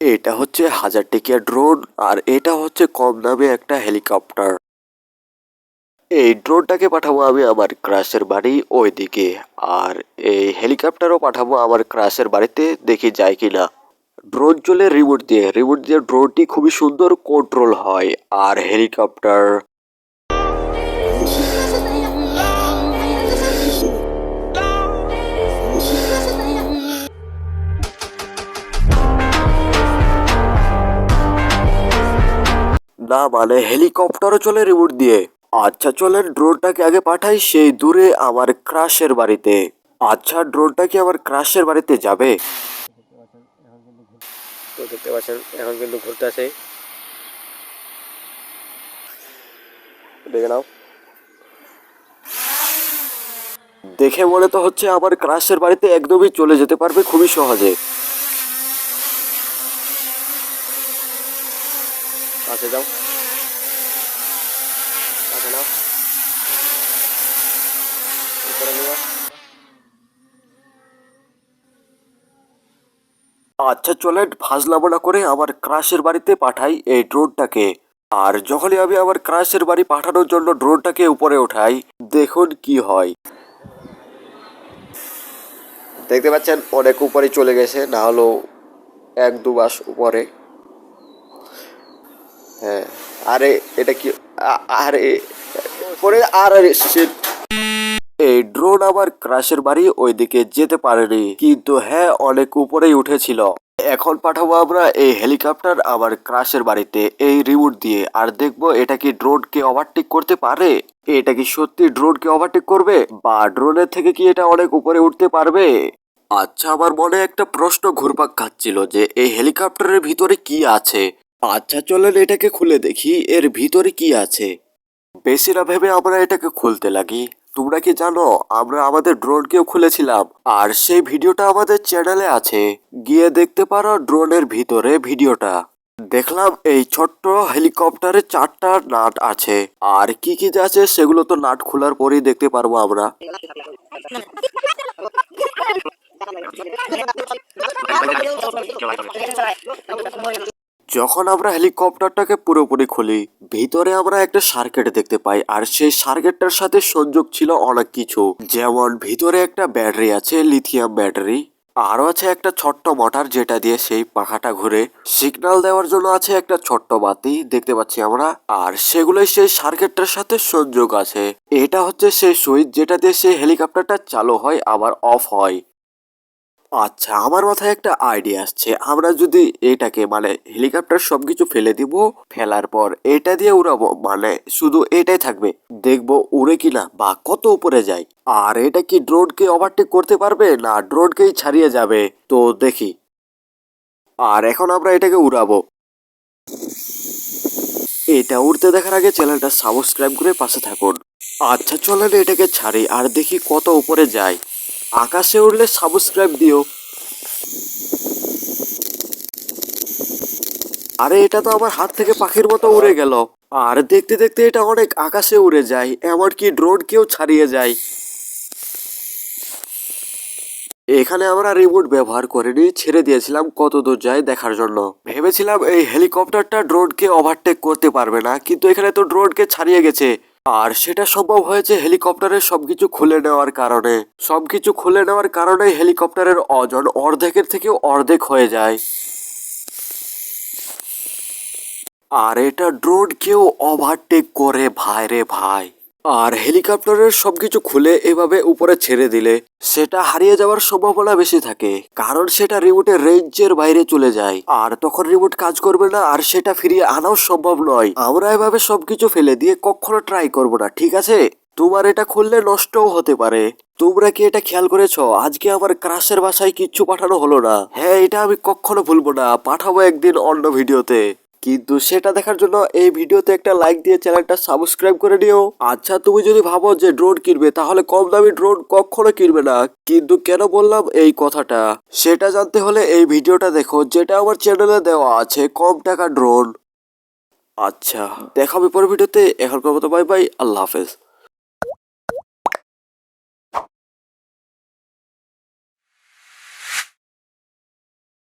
এটা হচ্ছে হাজার টিকিয়া ড্রোন আর এটা হচ্ছে কম দামে একটা হেলিকপ্টার। এই ড্রোনটাকে পাঠাবো আমি আমার ক্রাশের বাড়ি ওইদিকে আর এই হেলিকপ্টারও পাঠাবো আমার ক্রাশের বাড়িতে, দেখি যায় কি না ড্রোন চলে রিমোট দিয়ে রিমোট দিয়ে ড্রোনটি খুবই সুন্দর কন্ট্রোল হয় আর হেলিকপ্টার না মানে হেলিকপ্টারও চলে রিমোট দিয়ে। আচ্ছা চলেন ড্রোনটাকে আগে পাঠাই সেই দূরে আমার ক্রাশের বাড়িতে। আচ্ছা ড্রোনটা কি আমার ক্রাশের বাড়িতে যাবে? তো দেখতে পাচ্ছেন এখন কিন্তু ঘুরতে আছে দেখে নাও। দেখে মনে তো হচ্ছে আমার ক্রাশের বাড়িতে একদমই চলে যেতে পারবে খুবই সহজে। কাছে যাও কাছে নাও আচ্ছা করে আমার ক্রাশের বাড়িতে পাঠাই এই ড্রোনটাকে। আর যখনই আমি আমার ক্রাশের বাড়ি পাঠানোর জন্য ড্রোনটাকে উপরে ওঠাই, দেখুন কি হয়। দেখতে পাচ্ছেন, অনেক উপরে চলে গেছে, না হলো এক দু মাস উপরে। হ্যাঁ আরে এটা কি আরে, পরে আর আরে। এই ড্রোন আমার ক্রাশের বাড়ি ওইদিকে যেতে পারেনি। কিন্তু হ্যাঁ অনেক উপরেই উঠেছিল। এখন পাঠাবো আমরা এই হেলিকপ্টার আমার ক্রাশের বাড়িতে এই রিমোট দিয়ে। আর দেখব এটা কি ড্রোনকে ওভারটেক করতে পারে? এটা কি সত্যি ড্রোনকে ওভারটেক করবে? বা ড্রোনের থেকে কি এটা অনেক উপরে উঠতে পারবে? আচ্ছা আমার মনে একটা প্রশ্ন ঘুরপাক খাচ্ছিল যে এই হেলিকপ্টারের ভিতরে কি আছে? আচ্ছা চলেন এটাকে খুলে দেখি, এর ভিতরে কি আছে? বেশি না ভেবে আমরা এটাকে খুলতে লাগি। তোমরা কি জানো, আমরা আমাদের ড্রোনকেও খুলেছিলাম। আর সেই ভিডিওটা আমাদের চ্যানেলে আছে। গিয়ে দেখতে পারো ড্রোনের ভিতরে ভিডিওটা। দেখলাম এই ছোট্ট হেলিকপ্টারে চারটা নাট আছে। আর কি কি আছে সেগুলো তো নাট খোলার পরেই দেখতে পারব আমরা। যখন আমরা হেলিকপ্টারটাকে পুরোপুরি খুলি, ভিতরে আমরা একটা সার্কেট দেখতে পাই, আর সেই সার্কিটটার সাথে সংযোগ ছিল অনেক কিছু। যেমন, ভিতরে একটা ব্যাটারি আছে, লিথিয়াম ব্যাটারি। আরও আছে একটা ছোট্ট মোটর যেটা দিয়ে সেই পাখাটা ঘুরে সিগন্যাল দেওয়ার জন্য আছে একটা ছোট্ট বাতি, দেখতে পাচ্ছি আমরা। আর সেগুলোই সেই সার্কিটটার সাথে সংযোগ আছে। এটা হচ্ছে সেই সুইচ যেটা দিয়ে সেই হেলিকপ্টারটা চালু হয়, আবার অফ হয়। আচ্ছা আমার মাথায় একটা আইডিয়া আসছে। আমরা যদি এটাকে মানে হেলিকপ্টার সবকিছু ফেলে দিব, ফেলার পর এটা দিয়ে উড়াবো মানে শুধু এটাই থাকবে। দেখব উড়ে কিনা বা কত উপরে যায় আর এটা কি ড্রোনকে ওভারটেক করতে পারবে না ড্রোনকেই ছাড়িয়ে যাবে? তো দেখি। আর এখন আমরা এটাকে উড়াবো। এটা উড়তে দেখার আগে চ্যানেলটা সাবস্ক্রাইব করে পাশে থাকুন। আচ্ছা চলেন এটাকে ছাড়ি আর দেখি কত উপরে যায় আকাশে উঠলে সাবস্ক্রাইব দিও। আরে, এটা তো আমার হাত থেকে পাখির মতো উড়ে গেল। আর দেখতে দেখতে এটা অনেক আকাশে উড়ে যায়, এমনকি ড্রোনকেও ছাড়িয়ে যায়। এখানে আমরা রিমোট ব্যবহার করিনি, ছেড়ে দিয়েছিলাম কত দূর যায় দেখার জন্য। ভেবেছিলাম এই হেলিকপ্টারটা ড্রোনকে ওভারটেক করতে পারবে না, কিন্তু এখানে তো ড্রোনকে ছাড়িয়ে গেছে। আর সেটা সম্ভব হয়েছে হেলিকপ্টারের সবকিছু খুলে নেওয়ার কারণে। সবকিছু খুলে নেওয়ার কারণে হেলিকপ্টারের ওজন অর্ধেকের থেকেও অর্ধেক হয়ে যায়। আর এটা ড্রোন কেউ ওভারটেক করে ভাই রে ভাই। আর হেলিকপ্টারের সবকিছু খুলে এভাবে উপরে ছেড়ে দিলে সেটা হারিয়ে যাওয়ার সম্ভাবনা বেশি থাকে, কারণ সেটা রিমোটের রেঞ্জের বাইরে চলে যায়। আর তখন রিমোট কাজ করবে না, আর সেটা ফিরিয়ে আনাও সম্ভব নয়। আমরা এভাবে সবকিছু ফেলে দিয়ে কখনো ট্রাই করব না, ঠিক আছে? তোমার এটা খুললে নষ্টও হতে পারে। তোমরা কি এটা খেয়াল করেছ? আজকে আমার ক্রাশের বাসায় কিচ্ছু পাঠানো হলো না। হ্যাঁ এটা আমি কখনো ভুলবো না। পাঠাবো একদিন অন্য ভিডিওতে। কিন্তু সেটা দেখার জন্য এই ভিডিওতে একটা লাইক দিয়ে চ্যানেলটা সাবস্ক্রাইব করে নিও। আচ্ছা তুমি যদি ভাবো যে ড্রোন কিনবে, তাহলে কম দামি ড্রোন কখনো কিনবে না। কিন্তু কেন বললাম এই কথাটা? সেটা জানতে হলে এই ভিডিওটা দেখো, যেটা আমার চ্যানেলে দেওয়া আছে, কম টাকা ড্রোন। আচ্ছা দেখাবে পরের ভিডিওতে। এখনকার মতো বাই বাই আল্লাহ হাফেজ।